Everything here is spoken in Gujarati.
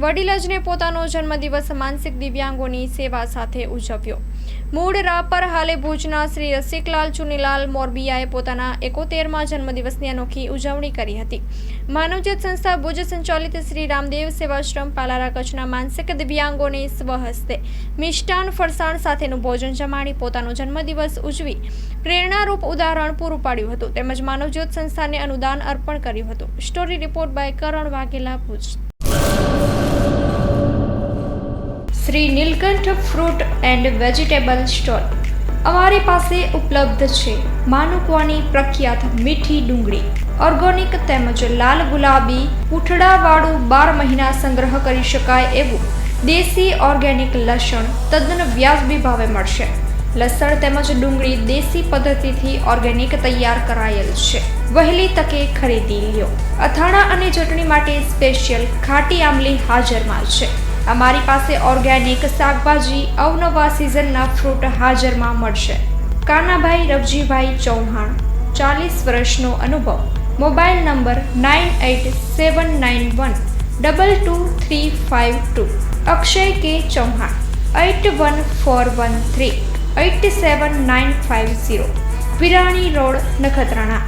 વડીલજને પોતાનો જન્મદિવસ માનસિક દિવ્યાંગોની સેવા સાથે ઉજવ્યો. મૂળ રાપર હાલે ભુજના શ્રી રસિકલાલ ચુનીલાલ મોરબિયાએ પોતાના એકોતેરમાં જન્મદિવસની અનોખી ઉજવણી કરી હતી. માનવજ્યોત સંસ્થા ભુજ સંચાલિત શ્રી રામદેવ સેવાશ્રમ પાલારા કચ્છના માનસિક દિવ્યાંગોને સ્વહસ્તે મિષ્ટાન ફરસાણ સાથેનું ભોજન જમાડી પોતાનો જન્મદિવસ ઉજવી પ્રેરણારૂપ ઉદાહરણ પૂરું પાડ્યું હતું. તેમજ માનવજ્યોત સંસ્થાને અનુદાન અર્પણ કર્યું હતું. Story report by Karan Vaghela Bhuj. Shri Nilkanth fruit and vegetable store. અમારી પાસે ઉપલબ્ધ છે માનુકવાની પ્રખ્યાત મીઠી ડુંગળી, ઓર્ગોનિક તેમજ લાલ ગુલાબી પૂંઠડાવાળું બાર મહિના સંગ્રહ કરી શકાય એવું દેશી ઓર્ગેનિક લસણ તદ્દન વ્યાજબી ભાવે મળશે. લસણ તેમજ ડુંગળી દેશી પદ્ધતિથી ઓર્ગેનિક તૈયાર કરાયેલ છે. વહેલી તકે ખરીદી લ્યો. અથાણા અને ચટણી માટે સ્પેશિયલ ખાટી આમલી હાજરમાં છે. અમારી પાસે ઓર્ગેનિક શાકભાજી અવનવા સિઝનના ફ્રૂટ હાજરમાં મળશે. કાનાભાઈ રવજીભાઈ ચૌહાણ, ચાલીસ વર્ષનો અનુભવ. Mobile number nine eight seven nine one double two three five two Akshay K Chauhan eight one four one three eight seven nine five zero. Virani road Nakhatrana.